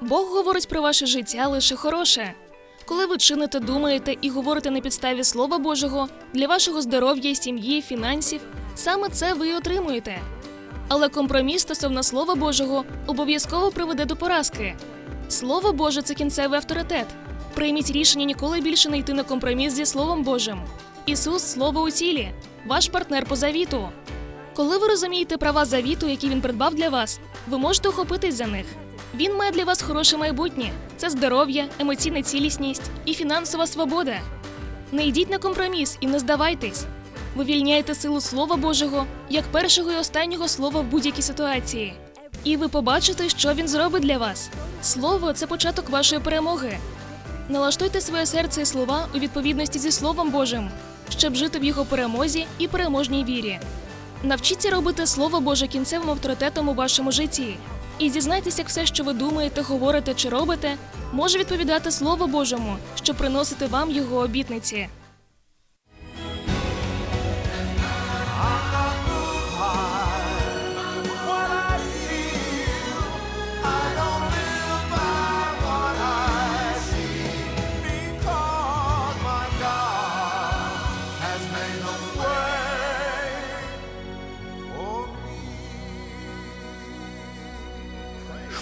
Бог говорить про ваше життя лише хороше. Коли ви чините, думаєте і говорите на підставі Слова Божого для вашого здоров'я, сім'ї, фінансів, саме це ви й отримуєте. Але компроміс стосовно Слова Божого обов'язково приведе до поразки. Слово Боже це кінцевий авторитет. Прийміть рішення ніколи більше не йти на компроміс зі Словом Божим. Ісус слово у тілі, ваш партнер по завіту. Коли ви розумієте права завіту, які він придбав для вас, ви можете охопитись за них. Він має для вас хороше майбутнє: це здоров'я, емоційна цілісність і фінансова свобода. Не йдіть на компроміс і не здавайтесь. Ви вільняєте силу Слова Божого як першого і останнього слова в будь-якій ситуації. І ви побачите, що він зробить для вас. Слово це початок вашої перемоги. Налаштуйте своє серце і слова у відповідності зі Словом Божим, щоб жити в його перемозі і переможній вірі. Навчіться робити Слово Боже кінцевим авторитетом у вашому житті. І зізнайтеся, як все, що ви думаєте, говорите чи робите, може відповідати Слову Божому, що приносити вам його обітниці.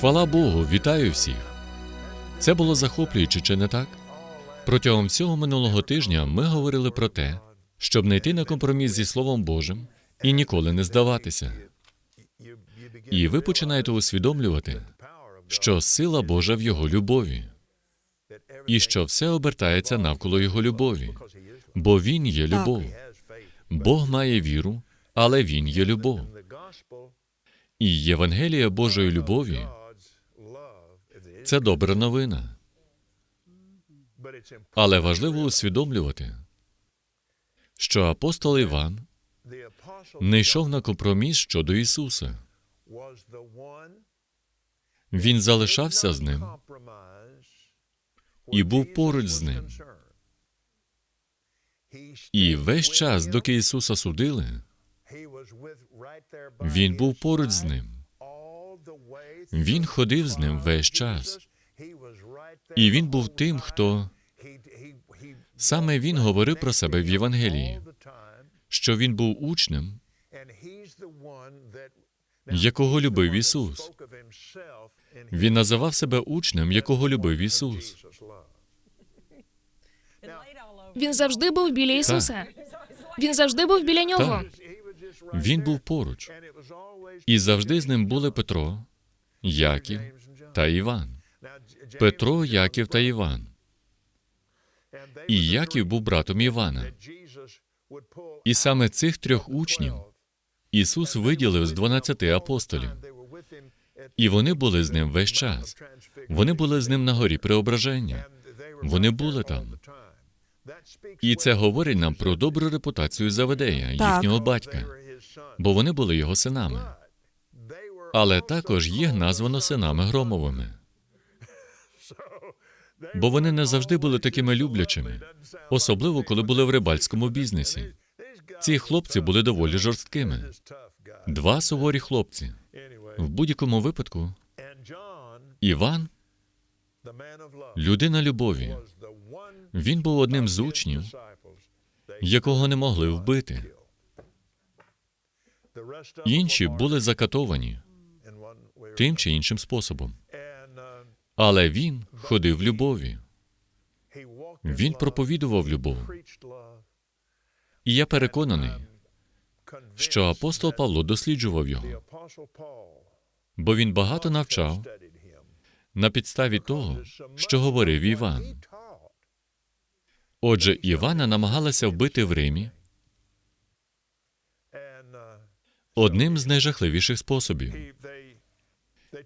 Хвала Богу, вітаю всіх. Це було захоплююче, чи не так? Протягом всього минулого тижня ми говорили про те, щоб не йти на компроміс зі Словом Божим і ніколи не здаватися. І ви починаєте усвідомлювати, що сила Божа в Його любові, і що все обертається навколо Його любові, бо Він є любов. Бог має віру, але Він є любов. І Євангелія Божої любові це добра новина. Але важливо усвідомлювати, що апостол Іван не йшов на компроміс щодо Ісуса. Він залишався з ним і був поруч з ним. І весь час, доки Ісуса судили, він був поруч з ним. Він ходив з ним весь час. І він був тим, хто саме він говорив про себе в Євангелії, що він був учнем, якого любив Ісус. Він називав себе учнем, якого любив Ісус. Він завжди був біля Ісуса. Він завжди був біля нього. Так. Він був поруч. І завжди з ним були Петро, Яків та Іван. Петро, Яків та Іван. І Яків був братом Івана. І саме цих трьох учнів Ісус виділив з 12 апостолів. І вони були з ним весь час. Вони були з ним на горі преображення. Вони були там. І це говорить нам про добру репутацію Заведея, їхнього батька, бо вони були його синами. Але також їх названо синами Громовими. Бо вони не завжди були такими люблячими, особливо коли були в рибальському бізнесі. Ці хлопці були доволі жорсткими. Два суворі хлопці. В будь-якому випадку Іван людина любові. Він був одним з учнів, якого не могли вбити. Інші були закатовані тим чи іншим способом. Але він ходив в любові. Він проповідував любов. І я переконаний, що апостол Павло досліджував його, бо він багато навчав на підставі того, що говорив Іван. Отже, Івана намагалися вбити в Римі одним з найжахливіших способів.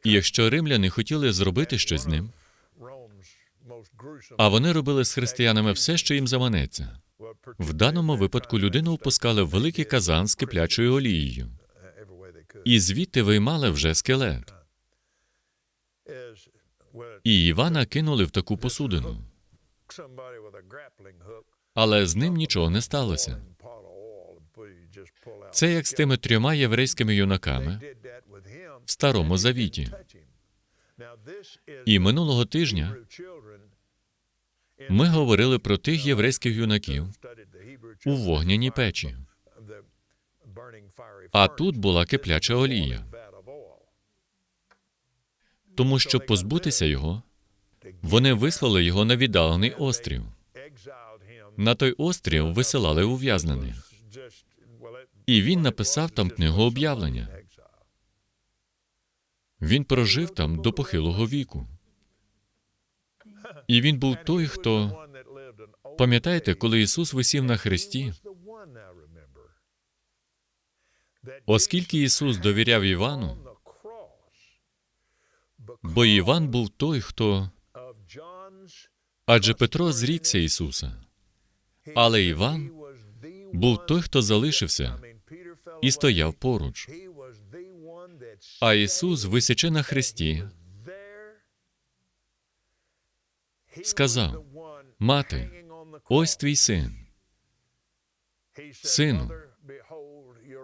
І якщо римляни хотіли зробити щось з ним, а вони робили з християнами все, що їм заманеться. В даному випадку людину впускали в великий казан з киплячою олією, і звідти виймали вже скелет. І Івана кинули в таку посудину, але з ним нічого не сталося. Це як з тими трьома єврейськими юнаками в старому завіті. І минулого тижня ми говорили про тих єврейських юнаків у вогняній печі. А тут була кипляча олія. Тому, щоб позбутися його, вони вислали його на віддалений острів. На той острів висилали ув'язнених. І він написав там книгу об'явлення. Він прожив там до похилого віку. І він був той, хто пам'ятаєте, коли Ісус висів на хресті, оскільки Ісус довіряв Івану, бо Іван був той, хто адже Петро зрікся Ісуса, але Іван був той, хто залишився і стояв поруч. А Ісус, висячи на хресті, сказав: Мати, ось твій син, сину,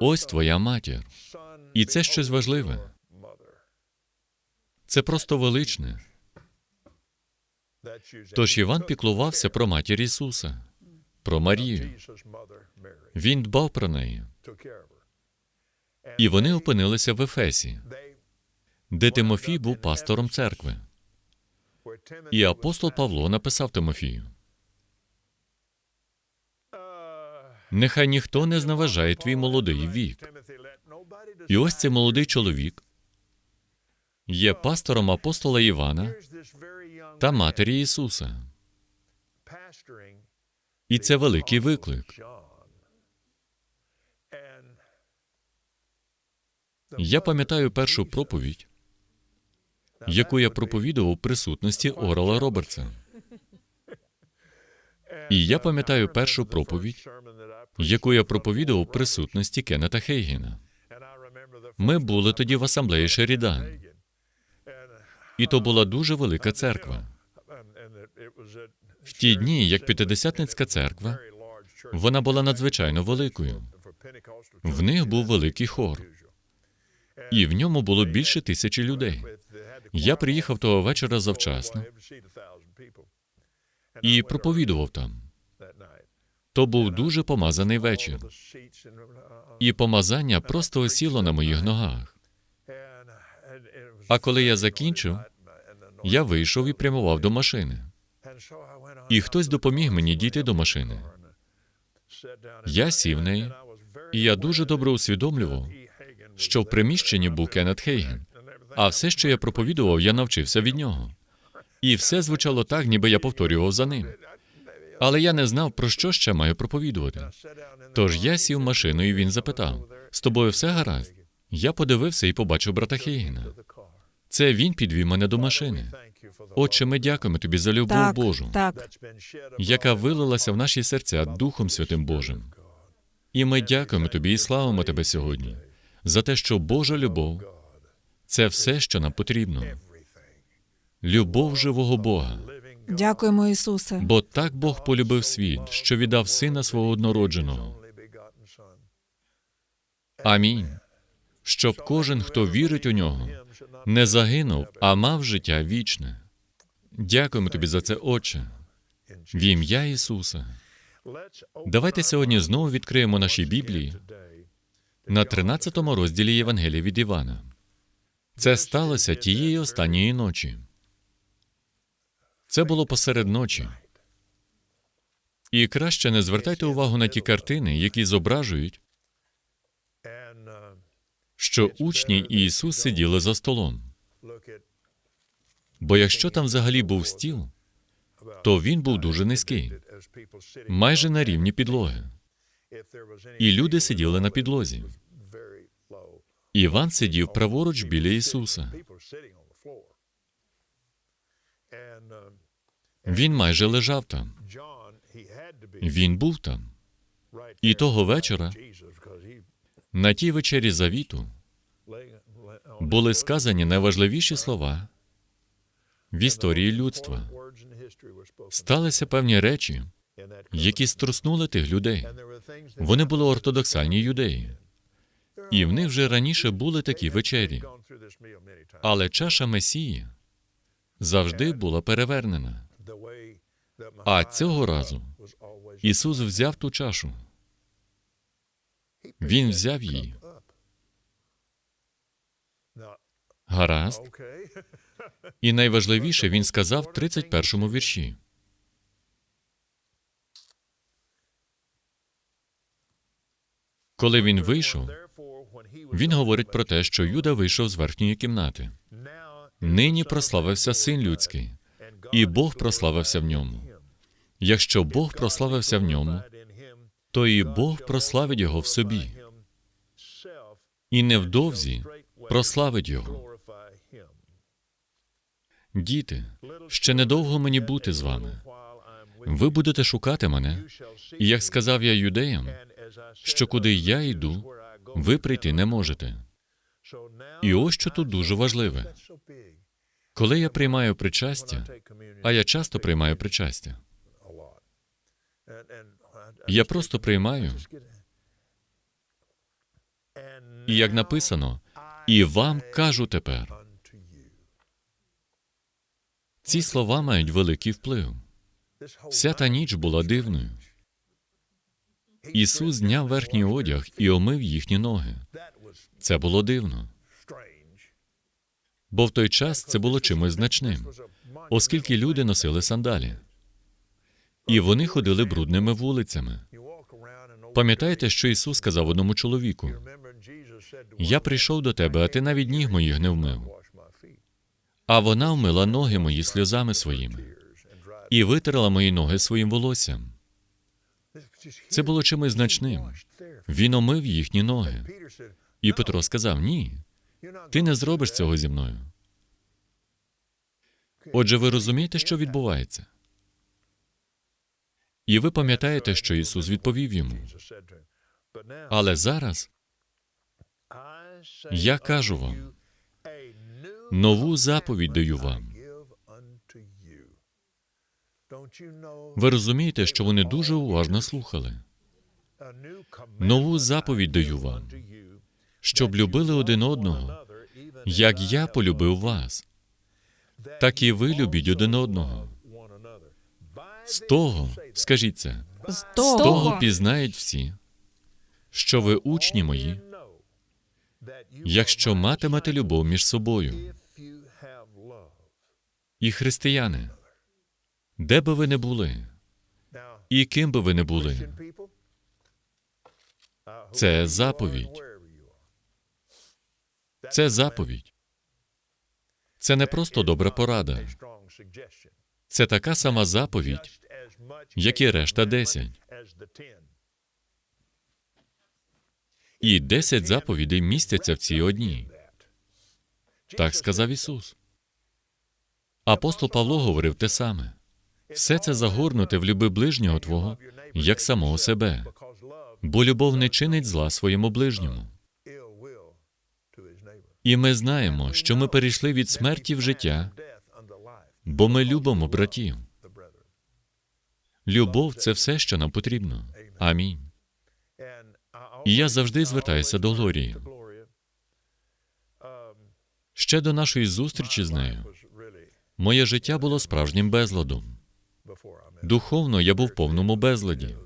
ось твоя матір. І це щось важливе. Це просто величне. Тож Іван піклувався про матір Ісуса, про Марію. Він дбав про неї. І вони опинилися в Ефесі, де Тимофій був пастором церкви. І апостол Павло написав Тимофію: Нехай ніхто не зневажає твій молодий вік. І ось цей молодий чоловік є пастором апостола Івана та матері Ісуса. І це великий виклик. Я пам'ятаю першу проповідь, яку я проповідував у присутності Орала Робертса. І я пам'ятаю першу проповідь, яку я проповідував у присутності Кеннета Хейгена. Ми були тоді в асамблеї Шерідан, і то була дуже велика церква. В ті дні, як п'ятидесятницька церква, вона була надзвичайно великою. В них був великий хор, і в ньому було більше тисячі людей. Я приїхав того вечора завчасно і проповідував там. То був дуже помазаний вечір, і помазання просто осіло на моїх ногах. А коли я закінчив, я вийшов і прямував до машини. І хтось допоміг мені дійти до машини. Я сів неї, і я дуже добре усвідомлював, що в приміщенні був Кеннет Хейген, а все, що я проповідував, я навчився від нього. І все звучало так, ніби я повторював за ним. Але я не знав, про що ще маю проповідувати. Тож я сів в машину, і він запитав: з тобою все гаразд? Я подивився і побачив брата Хейгена. Це він підвів мене до машини. Отче, ми дякуємо тобі за любов Так, Божу, так. яка вилилася в наші серця Духом Святим Божим. І ми дякуємо тобі і славимо тебе сьогодні за те, що Божа любов це все, що нам потрібно. Любов живого Бога. Дякуємо, Ісусе. Бо так Бог полюбив світ, що віддав сина свого однородженого. Амінь. Щоб кожен, хто вірить у нього, не загинув, а мав життя вічне. Дякуємо тобі за це, Отче. В ім'я Ісуса. Давайте сьогодні знову відкриємо наші Біблії на 13 розділі Євангелія від Івана. Це сталося тієї останньої ночі. Це було посеред ночі. І краще не звертайте увагу на ті картини, які зображують, що учні і Ісус сиділи за столом. Бо якщо там взагалі був стіл, то він був дуже низький, майже на рівні підлоги. І люди сиділи на підлозі. Іван сидів праворуч біля Ісуса. Він майже лежав там. Він був там. І того вечора, на тій вечері завіту, були сказані найважливіші слова в історії людства. Сталися певні речі, які струснули тих людей. Вони були ортодоксальні юдеї, і в них вже раніше були такі вечері. Але чаша Месії завжди була перевернена. А цього разу Ісус взяв ту чашу. Він взяв її. Гаразд. І найважливіше він сказав в 31-му вірші. Коли він вийшов, він говорить про те, що Юда вийшов з верхньої кімнати. Нині прославився син людський, і Бог прославився в ньому. Якщо Бог прославився в ньому, то і Бог прославить його в собі, і невдовзі прославить його. Діти, ще недовго мені бути з вами. Ви будете шукати мене, і як сказав я юдеям, що куди я йду, ви прийти не можете. І ось що тут дуже важливе. Коли я приймаю причастя, а я часто приймаю причастя, я просто приймаю, і як написано, і вам кажу тепер. Ці слова мають великий вплив. Вся та ніч була дивною. Ісус зняв верхній одяг і омив їхні ноги. Це було дивно, бо в той час це було чимось значним, оскільки люди носили сандалі, і вони ходили брудними вулицями. Пам'ятаєте, що Ісус сказав одному чоловіку: Я прийшов до тебе, а ти навіть ніг моїх не вмив. А вона вмила ноги мої сльозами своїми і витерла мої ноги своїм волоссям. Це було чимось значним. Він омив їхні ноги. І Петро сказав: Ні, ти не зробиш цього зі мною. Отже, ви розумієте, що відбувається? І ви пам'ятаєте, що Ісус відповів йому. Але зараз я кажу вам, нову заповідь даю вам. Ви розумієте, що вони дуже уважно слухали. Нову заповідь даю вам, щоб любили один одного, як я полюбив вас, так і ви любіть один одного. З того, скажіть це, З З того, того пізнають всі, що ви учні мої, якщо матимете любов між собою. І християни, де би ви не були, і ким би ви не були, це заповідь. Це заповідь. Це не просто добра порада. Це така сама заповідь, як і решта десять. І десять заповідей містяться в цій одній. Так сказав Ісус. Апостол Павло говорив те саме. Все це загорнуте в люби ближнього Твого, як самого себе, бо любов не чинить зла своєму ближньому. І ми знаємо, що ми перейшли від смерті в життя, бо ми любимо братів. Любов це все, що нам потрібно. Амінь. І я завжди звертаюся до Глорії. Ще до нашої зустрічі з нею моє життя було справжнім безладом. Духовно я був в повному безладі.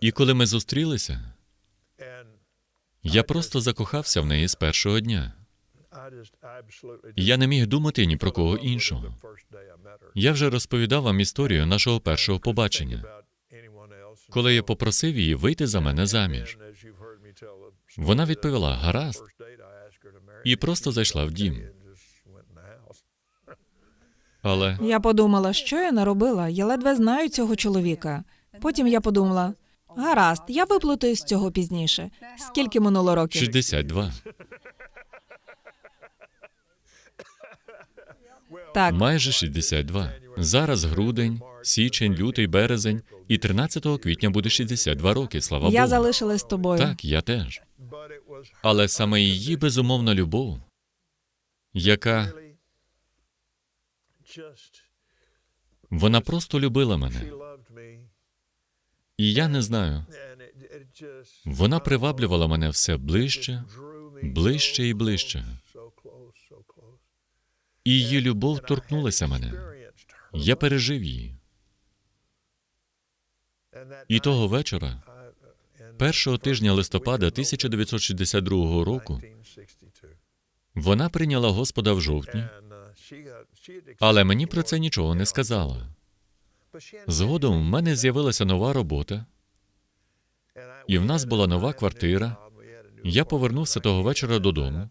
І коли ми зустрілися, я просто закохався в неї з першого дня. Я не міг думати ні про кого іншого. Я вже розповідав вам історію нашого першого побачення, коли я попросив її вийти за мене заміж. Вона відповіла гаразд і просто зайшла в дім. Але я подумала, що я наробила. Я ледве знаю цього чоловіка. Потім я подумала: гаразд, я виплутаю з цього пізніше. Скільки минуло років? 62. Так, Майже 62. Зараз грудень, січень, лютий, березень, і 13 квітня буде 62 роки. Слава я Богу. залишилась з тобою. Так, я теж. Але саме її безумовна любов, яка вона просто любила мене. І я не знаю, вона приваблювала мене все ближче, ближче і ближче. І її любов торкнулася мене. Я пережив її. І того вечора, першого тижня листопада 1962 року, вона прийняла Господа в жовтні, але мені про це нічого не сказала. Згодом в мене з'явилася нова робота, і в нас була нова квартира. Я повернувся того вечора додому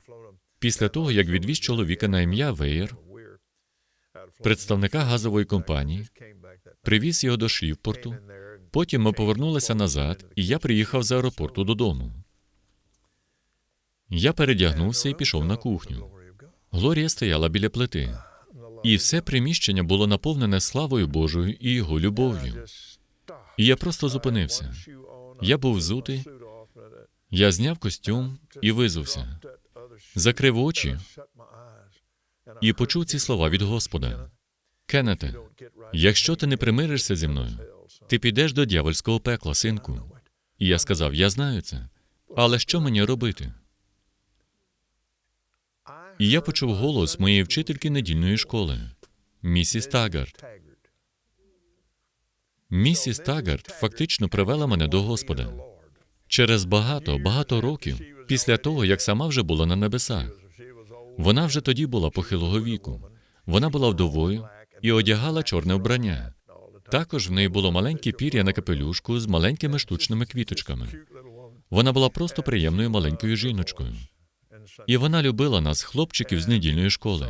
після того, як відвіз чоловіка на ім'я Веєр, представника газової компанії, привіз його до Шрівпорту. Потім ми повернулися назад, і я приїхав з аеропорту додому. Я передягнувся і пішов на кухню. Глорія стояла біля плити, і все приміщення було наповнене славою Божою і його любов'ю. І я просто зупинився. Я був взутий, я зняв костюм і визувся, закрив очі і почув ці слова від Господа. Кеннете, якщо ти не примиришся зі мною, ти підеш до дьявольського пекла, синку. І я сказав: Я знаю це. Але що мені робити? І я почув голос моєї вчительки недільної школи, місіс Тагард. Місіс Тагард фактично привела мене до Господа через багато, багато років після того, як сама вже була на небесах. Вона вже тоді була похилого віку. Вона була вдовою і одягала чорне вбрання. Також в неї було маленьке пір'я на капелюшку з маленькими штучними квіточками. Вона була просто приємною маленькою жіночкою. І вона любила нас, хлопчиків з недільної школи.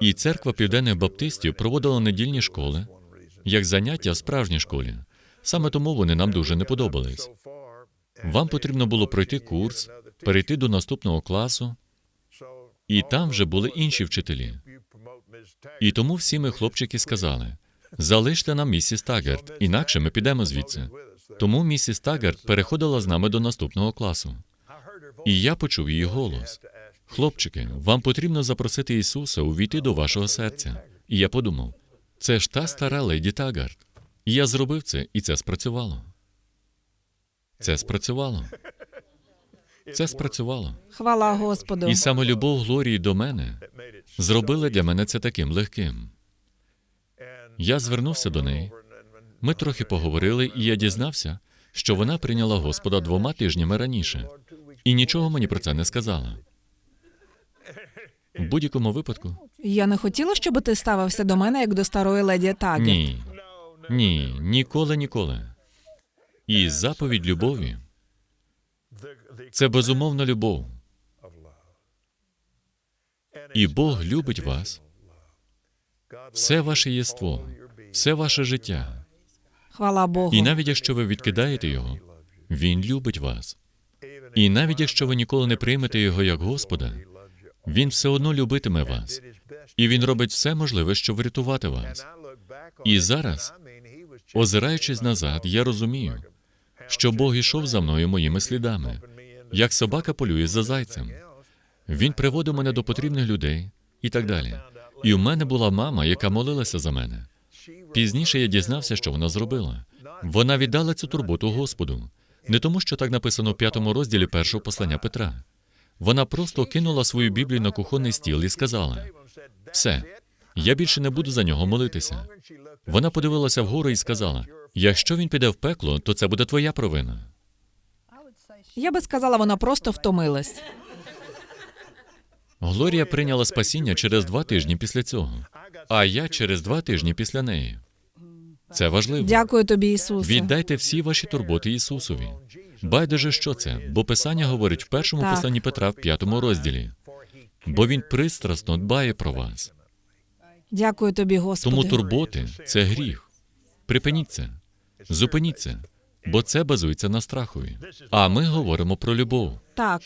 І церква південних баптистів проводила недільні школи як заняття в справжній школі. Саме тому вони нам дуже не подобались. Вам потрібно було пройти курс, перейти до наступного класу, і там вже були інші вчителі. І тому всі ми хлопчики сказали: залиште нам місіс Таггарт, інакше ми підемо звідси. Тому місіс Таггарт переходила з нами до наступного класу. І я почув її голос. Хлопчики, вам потрібно запросити Ісуса увійти до вашого серця. І я подумав, це ж та стара леді Таггарт. І я зробив це, і це спрацювало. Це спрацювало. Це спрацювало. Хвала Господу. І саме любов Глорії до мене зробила для мене це таким легким. Я звернувся до неї. Ми трохи поговорили, і я дізнався, що вона прийняла Господа двома тижнями раніше, і нічого мені про це не сказала. В будь-якому випадку Я не хотіла, щоб ти ставився до мене як до старої леді Тагі. ні. Ні, ніколи, ніколи. І заповідь любові це безумовна любов. І Бог любить вас, все ваше єство, все ваше життя. Хвала Богу. І навіть якщо ви відкидаєте його, він любить вас. І навіть якщо ви ніколи не приймете його як Господа, він все одно любитиме вас. І він робить все можливе, щоб врятувати вас. І зараз, озираючись назад, я розумію, що Бог ішов за мною моїми слідами, як собака полює за зайцем. Він приводив мене до потрібних людей і так далі. І у мене була мама, яка молилася за мене. Пізніше я дізнався, що вона зробила. Вона віддала цю турботу Господу, не тому, що так написано в п'ятому розділі першого послання Петра. Вона просто кинула свою Біблію на кухонний стіл і сказала: все, я більше не буду за нього молитися. Вона подивилася вгору і сказала: якщо він піде в пекло, то це буде твоя провина. Я би сказала, вона просто втомилась. Глорія прийняла спасіння через два тижні після цього, а я через два тижні після неї. Це важливо. Дякую тобі, Ісусе. Віддайте всі ваші турботи Ісусові. Байдуже, що це, бо Писання говорить в першому Так. посланні Петра в п'ятому розділі, бо він пристрасно дбає про вас. Дякую тобі, Господи. Тому турботи це гріх. Припиніть це, зупиніть це, бо це базується на страхові. А ми говоримо про любов. Так,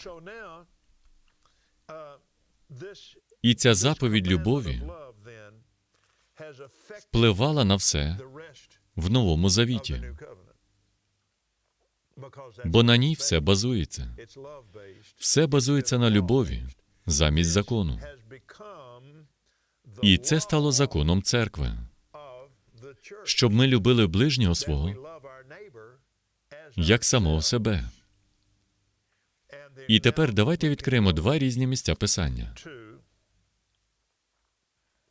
І ця заповідь любові впливала на все в новому завіті, бо на ній все базується. Все базується на любові замість закону. І це стало законом церкви, щоб ми любили ближнього свого як самого себе. І тепер давайте відкриємо два різні місця писання.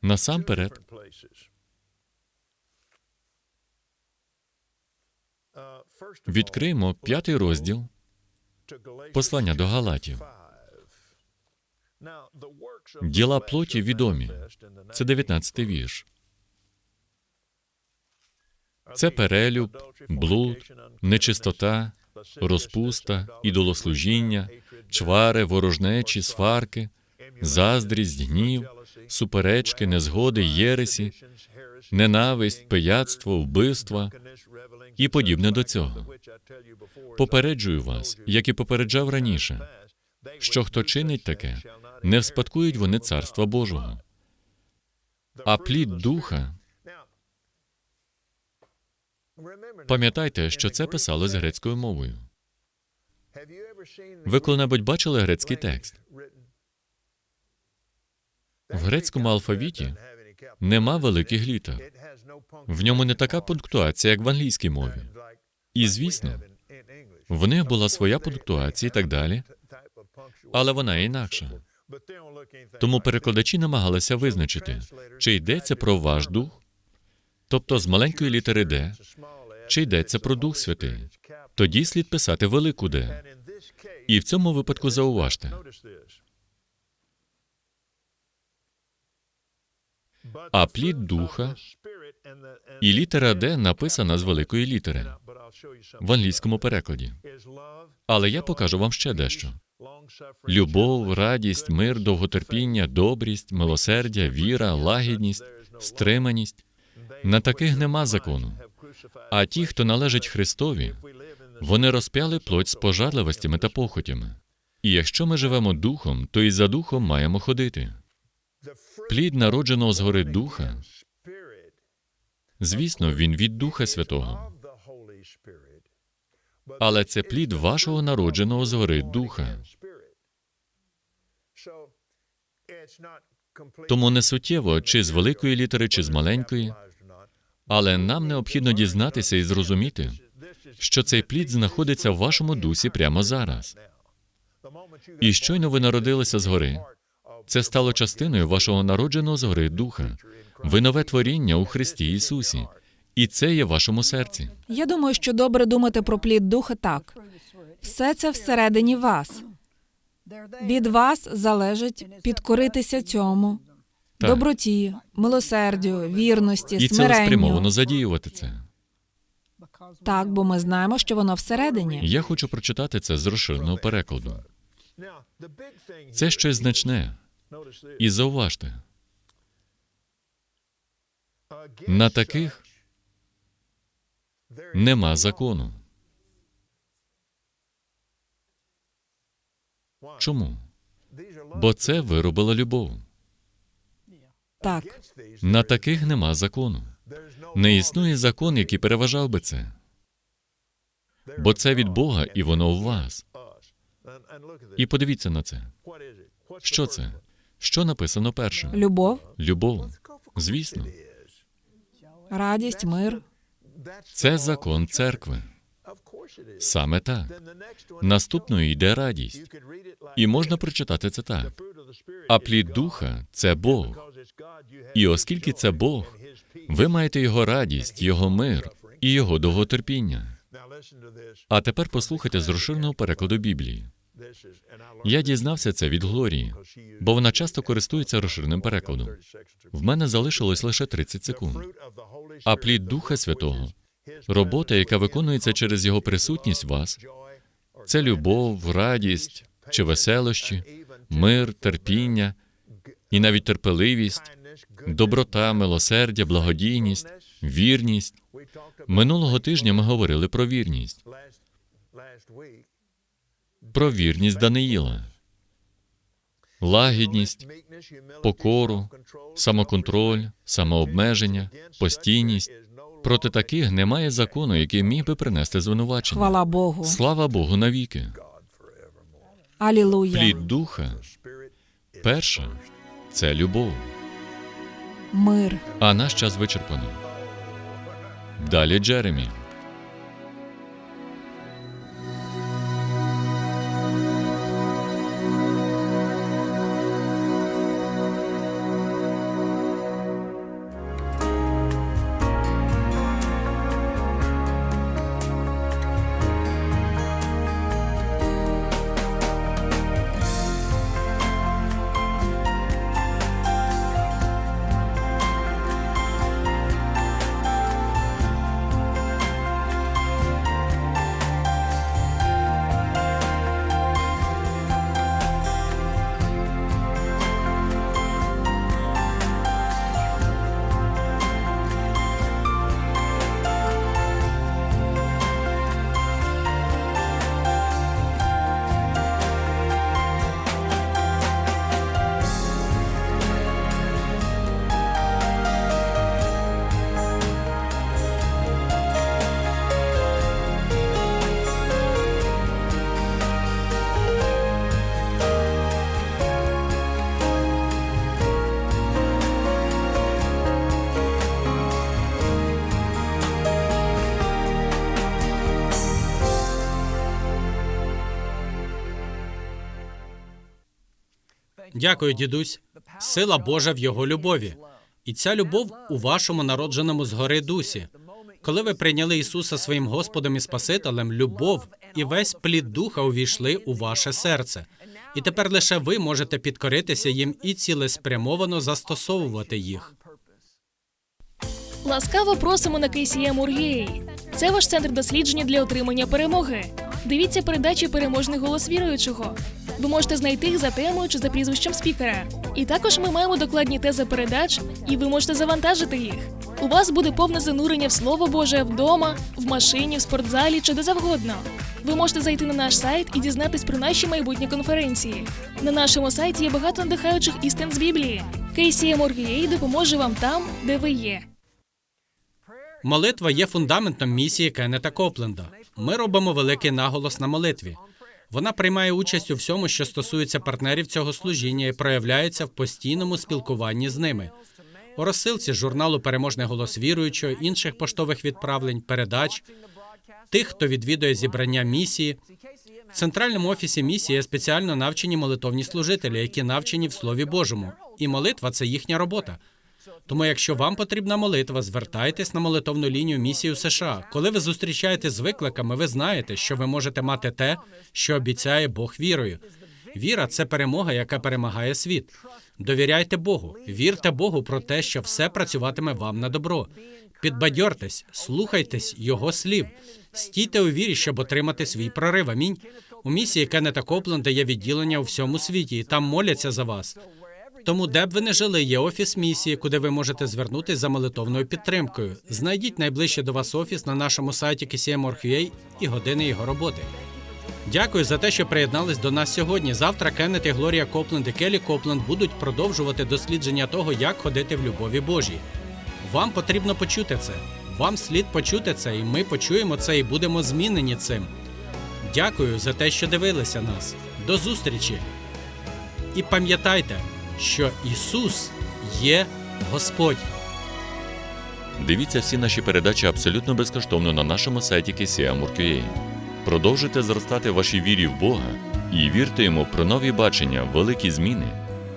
Насамперед, відкриємо п'ятий розділ послання до Галатів. Діла плоті відомі. Це 19-й вірш. Це перелюб, блуд, нечистота, розпуста, ідолослужіння, чвари, ворожнечі, сварки, заздрість, гнів, суперечки, незгоди, єресі, ненависть, пияцтво, вбивства і подібне до цього. Попереджую вас, як і попереджав раніше, що хто чинить таке, не вспадкують вони царства Божого. А плід духа, пам'ятайте, що це писалось грецькою мовою. Ви коли-небудь бачили грецький текст? В грецькому алфавіті нема великих літер. В ньому не така пунктуація, як в англійській мові. І, звісно, в них була своя пунктуація і так далі, але вона інакша. Тому перекладачі намагалися визначити, чи йдеться про ваш дух, тобто з маленької літери Д, чи йдеться про Дух Святий. Тоді слід писати велику Д. І в цьому випадку зауважте, а плід духа і літера Д написана з великої літери в англійському перекладі. Але я покажу вам ще дещо: любов, радість, мир, довготерпіння, добрість, милосердя, віра, лагідність, стриманість. На таких нема закону. А ті, хто належить Христові, вони розп'яли плоть з пожарливостями та похотями. І якщо ми живемо духом, то і за духом маємо ходити. Плід народженого згори духа, звісно, він від Духа Святого, але це плід вашого народженого згори духа. Тому не суттєво, чи з великої літери, чи з маленької, але нам необхідно дізнатися і зрозуміти, що цей плід знаходиться в вашому дусі прямо зараз. І щойно ви народилися згори, це стало частиною вашого народженого згори духа. Ви нове творіння у Христі Ісусі, і це є в вашому серці. Я думаю, що добре думати про плід духа так. Все це всередині вас. Від вас залежить підкоритися цьому, Так. доброті, милосердю, вірності, І смиренню. цілеспрямовано задіювати це. Так, бо ми знаємо, що воно всередині. Я хочу прочитати це з розширеного перекладу. Це щось значне. І зауважте, на таких нема закону. Чому? Бо це виробила любов. Так, На таких нема закону. Не існує закон, який переважав би це. Бо це від Бога, і воно в вас. І подивіться на це. Що це? Що написано першим? любов, Любов. Звісно, радість, мир. це закон церкви. Саме так. Наступною йде радість. І можна прочитати це так. А плід духа це Бог. І оскільки це Бог, ви маєте його радість, його мир і його довготерпіння. А тепер послухайте з розширеного перекладу Біблії. Я дізнався це від Глорії, бо вона часто користується розширеним перекладом. В мене залишилось лише 30 секунд. А плід Духа Святого, робота, яка виконується через його присутність в вас, це любов, радість чи веселощі, мир, терпіння і навіть терпеливість, доброта, милосердя, благодійність, вірність. Минулого тижня ми говорили про вірність, про вірність Даниїла, лагідність, покору, самоконтроль, самообмеження, постійність. Проти таких немає закону, який міг би принести звинувачення. Хвала Богу. Слава Богу навіки. Алілуя. Плід духа перша це любов. Мир. А наш час вичерпано. Далі Джеремі. Дякую, дідусь. Сила Божа в його любові. І ця любов у вашому народженому згори дусі. Коли ви прийняли Ісуса своїм Господом і Спасителем, любов і весь плід духа увійшли у ваше серце. І тепер лише ви можете підкоритися їм і цілеспрямовано застосовувати їх. Ласкаво просимо на KCM Ургей. Це ваш центр дослідження для отримання перемоги. Дивіться передачі Переможний голос віруючого. Ви можете знайти їх за темою чи за прізвищем спікера. І також ми маємо докладні тези передач, і ви можете завантажити їх. У вас буде повне занурення в Слово Боже вдома, в машині, в спортзалі чи де завгодно. Ви можете зайти на наш сайт і дізнатись про наші майбутні конференції. На нашому сайті є багато надихаючих істин з Біблії. KCM Urgea допоможе вам там, де ви є. Молитва є фундаментом місії Кеннета Копленда. Ми робимо великий наголос на молитві. Вона приймає участь у всьому, що стосується партнерів цього служіння і проявляється в постійному спілкуванні з ними. У розсилці журналу Переможний голос віруючого, інших поштових відправлень, передач, тих, хто відвідує зібрання місії. В центральному офісі місії є спеціально навчені молитовні служителі, які навчені в Слові Божому. І молитва це їхня робота. Тому, якщо вам потрібна молитва, звертайтесь на молитовну лінію місії у США. Коли ви зустрічаєтесь з викликами, ви знаєте, що ви можете мати те, що обіцяє Бог вірою. Віра це перемога, яка перемагає світ. Довіряйте Богу, вірте Богу про те, що все працюватиме вам на добро. Підбадьортесь, слухайтесь Його слів, стійте у вірі, щоб отримати свій прорив. Амінь. У місії Кеннета Копленда є відділення у всьому світі, і там моляться за вас. Тому, де б ви не жили, є офіс місії, куди ви можете звернутися за молитовною підтримкою. Знайдіть найближче до вас офіс на нашому сайті KCM.org.ua і години його роботи. Дякую за те, що приєднались до нас сьогодні. Завтра Кеннет і Глорія Копленд і Келі Копленд будуть продовжувати дослідження того, як ходити в любові Божій. Вам потрібно почути це. Вам слід почути це, і ми почуємо це і будемо змінені цим. Дякую за те, що дивилися нас. До зустрічі! І пам'ятайте, що Ісус є Господь. Дивіться всі наші передачі абсолютно безкоштовно на нашому сайті KCM.org.ua. Продовжуйте зростати в вашій вірі в Бога і вірте йому про нові бачення, великі зміни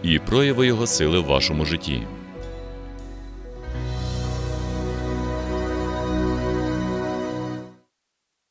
і прояви Його сили в вашому житті.